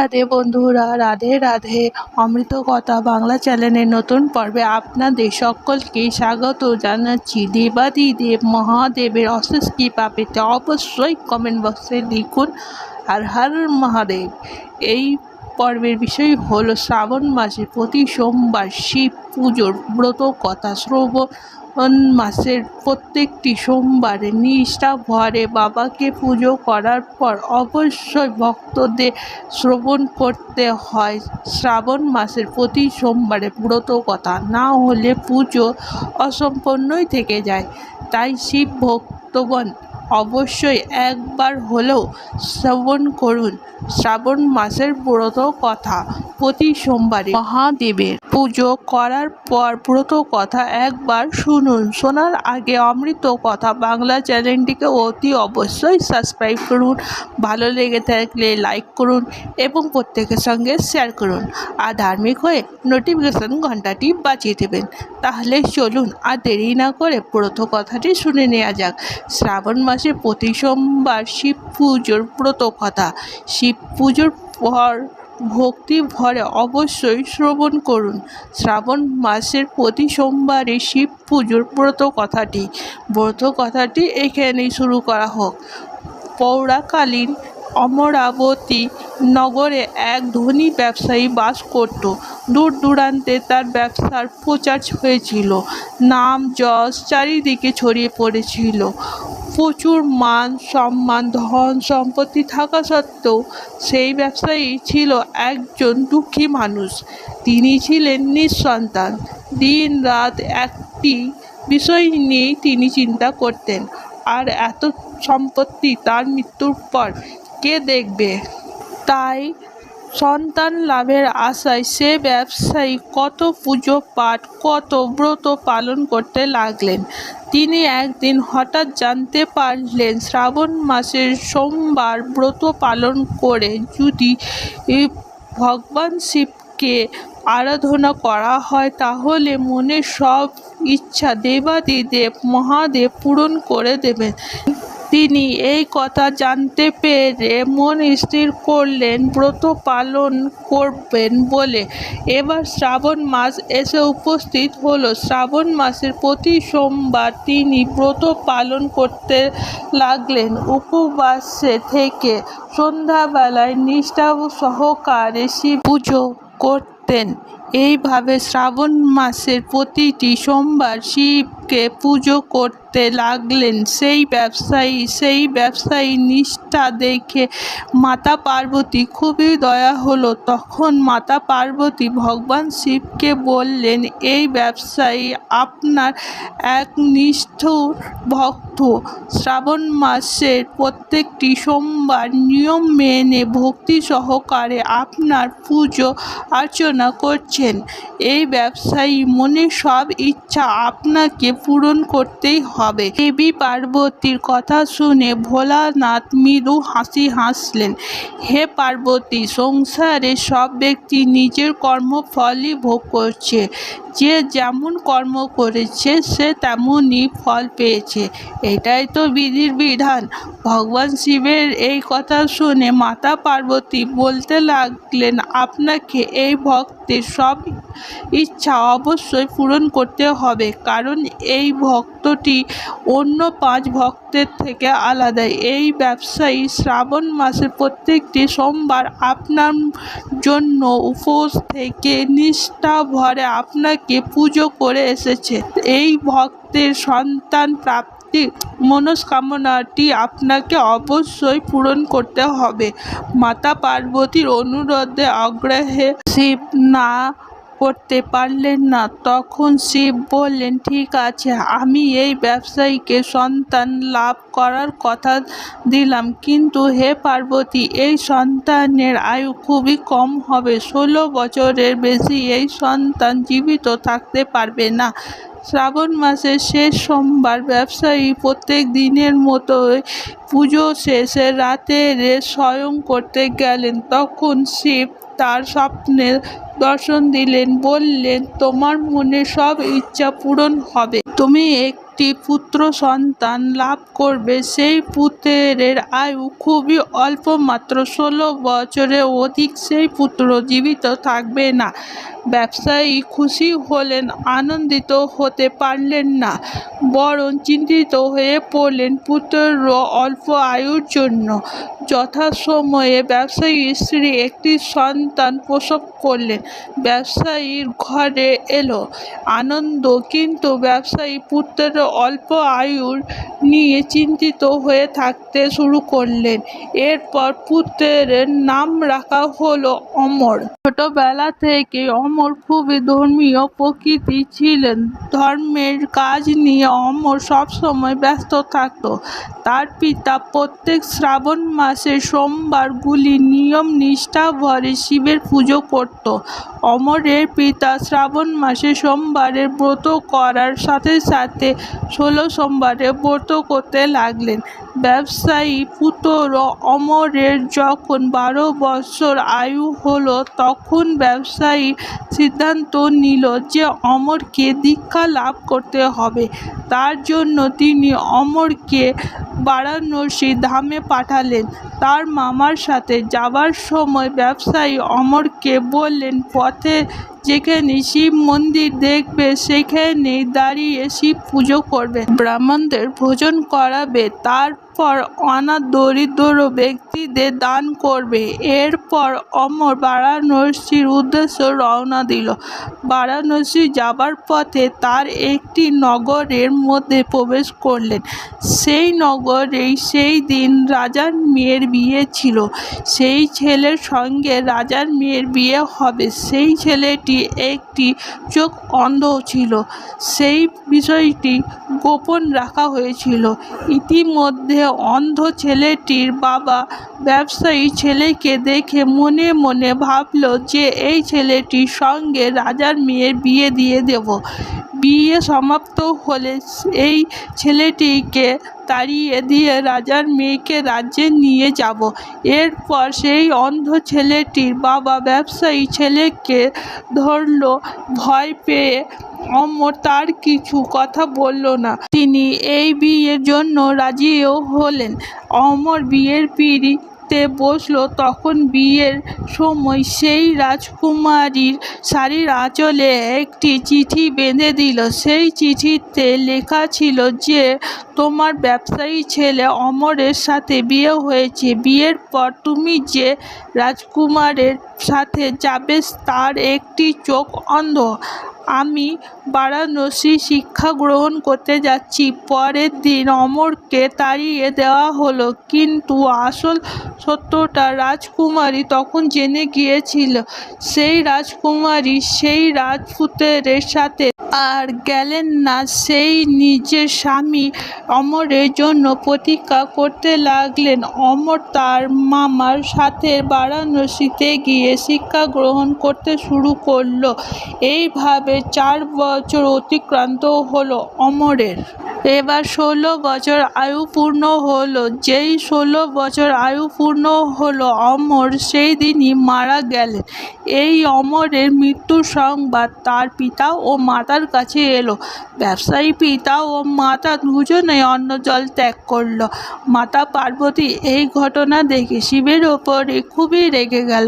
রাধে বন্ধুরা, রাধে রাধে। অমৃত কথা বাংলা চ্যানেলের নতুন পর্বে আপনাদের সকলকে স্বাগত জানাচ্ছি। দেবাদিদেব মহাদেবের অশেষ কৃপা পেতে অবশ্যই কমেন্ট বক্সে লিখুন। আর হর মহাদেব। এই পর্বের বিষয় হলো শ্রাবণ মাসে প্রতি সোমবার শিব পুজোর ব্রত কথা। শ্রবণ মাসের প্রত্যেকটি সোমবারে নিষ্ঠা ভরে বাবাকে পুজো করার পর অবশ্যই ভক্তদের শ্রবণ করতে হয়। শ্রাবণ মাসের প্রতি সোমবারে ব্রত কথা না হলে পুজো অসম্পূর্ণই থেকে যায়। তাই শিব ভক্তগণ অবশ্যই একবার হলেও শ্রবণ করুন। শ্রাবণ মাসের ব্রত কথা প্রতি সোমবারে মহাদেবের পুজো করার পর ব্রত কথা একবার শুনুন। শোনার আগে অমৃত কথা বাংলা চ্যানেলটিকে অতি অবশ্যই সাবস্ক্রাইব করুন। ভালো লেগে থাকলে লাইক করুন এবং প্রত্যেকের সঙ্গে শেয়ার করুন। আর ধার্মিক হয়ে নোটিফিকেশন ঘন্টাটি বাজিয়ে দেবেন। তাহলে চলুন আর দেরি না করে ব্রত কথাটি শুনে নেওয়া যাক। শ্রাবণ মাসে প্রতি সোমবার শিব পুজোর ব্রত কথা শিব পুজোর পর ভক্তি ভরে অবশ্যই শ্রবণ করুন। শ্রাবণ মাসের প্রতি সোমবারে শিব পুজোর ব্রত কথাটি ব্রত কথাটি এখানেই শুরু করা হোক। পৌরাকালীন অমরাবতী নগরে এক ধনী ব্যবসায়ী বাস করত। দূর দূরান্তে তার ব্যবসার প্রচার হয়েছিল। নাম যশ চারিদিকে ছড়িয়ে পড়েছিল। প্রচুর মান, সম্মান, ধন, সম্পত্তি থাকা সত্ত্বেও সেই ব্যবসায়ী ছিল একজন দুঃখী মানুষ। তিনি ছিলেন নিঃসন্তান। দিন রাত একটি বিষয় নিয়েই তিনি চিন্তা করতেন, আর এত সম্পত্তি তার মৃত্যুর পর কে দেখবে? তাই সন্তান লাভের আশায় সে ব্যবসায়ী কত পুজো পাঠ, কত ব্রত পালন করতে লাগলেন। তিনি একদিন হঠাৎ জানতে পারলেন, শ্রাবণ মাসের সোমবার ব্রত পালন করে যদি ভগবান শিবকে আরাধনা করা হয়, তাহলে মনের সব ইচ্ছা দেবাদিদেব মহাদেব পূরণ করে দেবেন। তিনি এই কথা জানতে পেরে মন স্থির করলেন, ব্রত পালন করবেন বলে। এবার শ্রাবণ মাস এসে উপস্থিত হলো। শ্রাবণ মাসের প্রতি সোমবার তিনি ব্রত পালন করতে লাগলেন। উপবাসে থেকে সন্ধ্যাবেলায় নিষ্ঠা সহকারে শিব পুজো করতেন। এইভাবে শ্রাবণ মাসের প্রতিটি সোমবার শিবকে পুজো করতে লাগলেন। সেই ব্যবসায়ী সেই ব্যবসায়ী নিষ্ঠা দেখে মাতা পার্বতী খুবই দয়া হলো। তখন মাতা পার্বতী ভগবান শিবকে বললেন, এই ব্যবসায়ী আপনার এক নিষ্ঠুর ভক্ত। শ্রাবণ মাসের প্রত্যেকটি সোমবার নিয়ম মেনে ভক্তি সহকারে আপনার পুজো অর্চনা করছেন। এই ব্যবসায়ী মনে সব ইচ্ছা আপনাকে পূরণ করতেই হবে। দেবী পার্বতীর কথা শুনে ভোলানাথ মৃদু হাসি হাসলেন। হে পার্বতী, সংসারে সব ব্যক্তি নিজের কর্মফলই ভোগ করছে। যে যেমন কর্ম করেছে, সে তেমনই ফল পেয়েছে। এটাই তো বিধির বিধান। ভগবান শিবের এই কথা শুনে মাতা পার্বতী বলতে লাগলেন, আপনাকে এই ভক্তের সব ইচ্ছা অবশ্যই পূরণ করতে হবে। কারণ এই ভক্তটি অন্য পাঁচ ভক্তের থেকে আলাদা। এই ব্যবসায়ী শ্রাবণ মাসের প্রত্যেকটি সোমবার আপনার জন্য উপোস থেকে নিষ্ঠা ভরে আপনাকে পুজো করে এসেছে। এই ভক্তের সন্তান প্রাপ্তি মনস্কামনাটি আপনাকে অবশ্যই পূরণ করতে হবে। মাতা পার্বতীর অনুরোধে আগ্রহে শিব না করতে পারলেন না, তখন শিব বললেন, ঠিক আছে, আমি এই ব্যবসায়ীকে সন্তান লাভ করার কথা দিলাম, কিন্তু হে পার্বতী, এই সন্তানের আয়ু খুবই কম হবে, ষোলো বছরের বেশি এই সন্তান জীবিত থাকতে পারবে না। শ্রাবণ মাসের শেষ সোমবার ব্যবসায়ী প্রত্যেক দিনের মতোই পুজো শেষে রাতে স্বয়ং করতে গেলেন। তখন শিব তার স্বপ্নে দর্শন দিলেন, বললেন, তোমার মনে সব ইচ্ছা পূরণ হবে। তুমি একটি একটি পুত্র সন্তান লাভ করবে, সেই পুত্রের আয়ু খুবই অল্প, মাত্র ষোলো বছরের অধিক সেই পুত্র জীবিত থাকবে না। ব্যবসায়ী খুশি হলেন, আনন্দিত হতে পারলেন না, বরং চিন্তিত হয়ে পড়লেন পুত্রের অল্প আয়ুর জন্য। যথাসময়ে ব্যবসায়ী স্ত্রী একটি সন্তান প্রসব করলেন, ব্যবসায়ীর ঘরে এলো। আনন্দ, কিন্তু ব্যবসায়ী পুত্রের অল্প আয়ুর নিয়ে চিন্তিত হয়ে থাকতে শুরু করলেন। এরপর পুত্রের নাম রাখা হলো অমর। ছোটবেলা থেকে অমর খুবই ধর্মীয় প্রকৃতি ছিলেন। ধর্মের কাজ নিয়ে অমর সবসময় ব্যস্ত থাকত। তার পিতা প্রত্যেক শ্রাবণ মাসে সোমবারগুলি নিয়ম নিষ্ঠা ভরে শিবের পুজো করত। অমরের পিতা শ্রাবণ মাসে সোমবারের ব্রত করার সাথে সাথে ষোলো সোমবারে ব্রত করতে লাগলেন। ব্যবসায়ী পুত্র অমরের যখন বারো বছর আয়ু হলো, তখন ব্যবসায়ী সিদ্ধান্ত নিল যে অমরকে দীক্ষা লাভ করতে হবে। তার জন্য তিনি অমরকে বারাণসী ধামে পাঠালেন। তার মামার সাথে যাবার সময় ব্যবসায়ী অমরকে বললেন, পথে যেখানে শিব মন্দির দেখবে সেখানে দাঁড়িয়ে শিব পুজো করবে। ব্রাহ্মণদের ভোজন করাবে তারপর অনাথ দরিদ্র ব্যক্তিদের দান করবে। এরপর অমর বারাণসীর উদ্দেশ্যে রওনা দিল। বারাণসী যাবার পথে তার একটি নগরের মধ্যে প্রবেশ করলেন। সেই নগরেই সেই দিন রাজার মেয়ের বিয়ে ছিল। সেই ছেলের সঙ্গে রাজার মেয়ের বিয়ে হবে। সেই ছেলেটি একটি চোখ অন্ধ ছিল। সেই বিষয়টি গোপন রাখা হয়েছিল। ইতিমধ্যে অন্ধ ছেলেটির বাবা ব্যবসায়ী ছেলেকে দেখে মনে মনে ভাবল যে এই ছেলেটির সঙ্গে রাজার মেয়ের বিয়ে দিয়ে দেব। বিয়ে সমাপ্ত হলে এই ছেলেটিকে তাড়িয়ে দিয়ে রাজার মেয়েকে রাজ্যে নিয়ে যাব। এরপর সেই অন্ধ ছেলেটির বাবা ব্যবসায়ী ছেলেকে ধরল। ভয় পেয়ে অমর তার কিছু কথা বলল না। তিনি এই বিয়ের জন্য রাজিও হলেন। অমর বিয়ের পিঁড়িতে বসল, তখন বিয়ের সময় সেই রাজকুমারীর শাড়ির আঁচলে একটি চিঠি বেঁধে দিল। সেই চিঠিতে লেখা ছিল যে, তোমার ব্যবসায়ী ছেলে অমরের সাথে বিয়ে হয়েছে। বিয়ের পর তুমি যে রাজকুমারের সাথে যাবে তার একটি চোখ অন্ধ। আমি বারাণসী শিক্ষা গ্রহণ করতে যাচ্ছি। পরের দিন অমরকে তাড়িয়ে দেওয়া হলো, কিন্তু আসল সত্যটা রাজকুমারী তখন জেনে গিয়েছিল। সেই রাজকুমারী সেই রাজপুতের সাথে আর গেলেন না। সেই নিজের স্বামী অমরের জন্য প্রতীক্ষা করতে লাগলেন। অমর তার মামার সাথে বারাণসীতে গিয়ে শিক্ষা গ্রহণ করতে শুরু করল। এইভাবে চার বছর অতিক্রান্ত হলো অমরের। এবার ষোলো বছর আয়ু পূর্ণ হলো। যেই ষোলো বছর আয়ু পূর্ণ হলো অমর, সেই দিনই মারা গেলেন। এই অমরের মৃত্যুর সংবাদ তার পিতা ও মাতার কাছে এলো। ব্যবসায়ী পিতা ও মাতা দুজনেই অন্ন জল ত্যাগ করল। মাতা পার্বতী এই ঘটনা দেখে শিবের ওপরে খুবই রেগে গেল।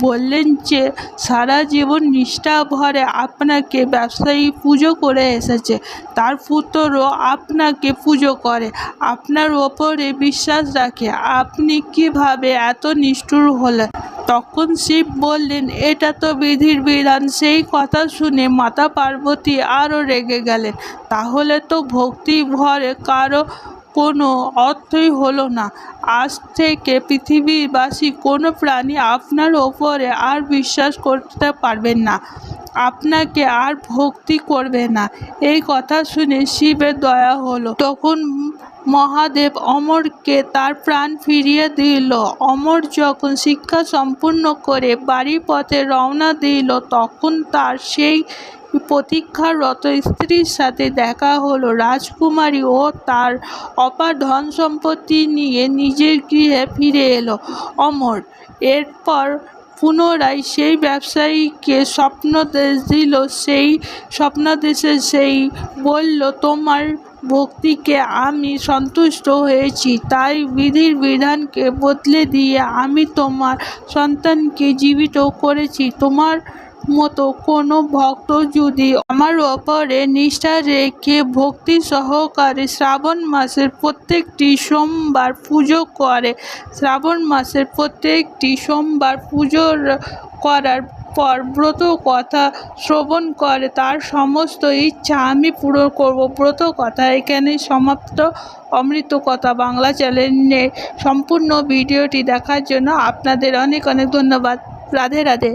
বললেন যে, সারা জীবন নিষ্ঠা ভরে আপনাকে ব্যবসায়ী পুজো করে এসেছে। তার পুত্রও আপনাকে পুজো করে। আপনার ওপরে বিশ্বাস রাখে। আপনি কীভাবে এত নিষ্ঠুর হলেন? তখন শিব বললেন, এটা তো বিধির বিধান, সেই কথা শুনে মাতা পার্বতী আরও রেগে গেলেন। তাহলে তো ভক্তি ভরে কারও কোনো অর্থই হলো না। আজ থেকে পৃথিবীবাসী কোনো প্রাণী আপনার ওপরে আর বিশ্বাস করতে পারবেন না। আপনাকে আর ভক্তি করবে না। এই কথা শুনে শিবের দয়া হলো। তখন মহাদেব অমরকে তার প্রাণ ফিরিয়ে দিল। অমর যখন শিক্ষা সম্পূর্ণ করে বাড়ির পথে রওনা দিল, তখন তার সেই প্রতীক্ষারত স্ত্রীর সাথে দেখা হলো। রাজকুমারী ও তার অপার ধন সম্পত্তি নিয়ে নিজের গৃহে ফিরে এলো। অমর, এরপর পুনরায় সেই ব্যবসায়ীকে স্বপ্নদেশ দিল, সেই স্বপ্ন দেশে সেই বলল, তোমার ভক্তিকে আমি সন্তুষ্ট হয়েছি। তাই বিধির বিধানকে বদলে দিয়ে আমি তোমার সন্তানকে জীবিত করেছি। তোমার মতো কোনো ভক্ত যদি আমার ওপরে নিষ্ঠা রেখে ভক্তি সহকারে শ্রাবণ মাসের প্রত্যেকটি সোমবার পুজো করে, শ্রাবণ মাসের প্রত্যেকটি সোমবার পুজোর করার পর ব্রত কথা শ্রবণ করে, তার সমস্ত ইচ্ছা আমি পূরণ করব। ব্রত কথা এখানে সমাপ্ত। অমৃত কথা বাংলা চ্যানেলে সম্পূর্ণ ভিডিওটি দেখার জন্য আপনাদের অনেক অনেক ধন্যবাদ। রাধে রাধে।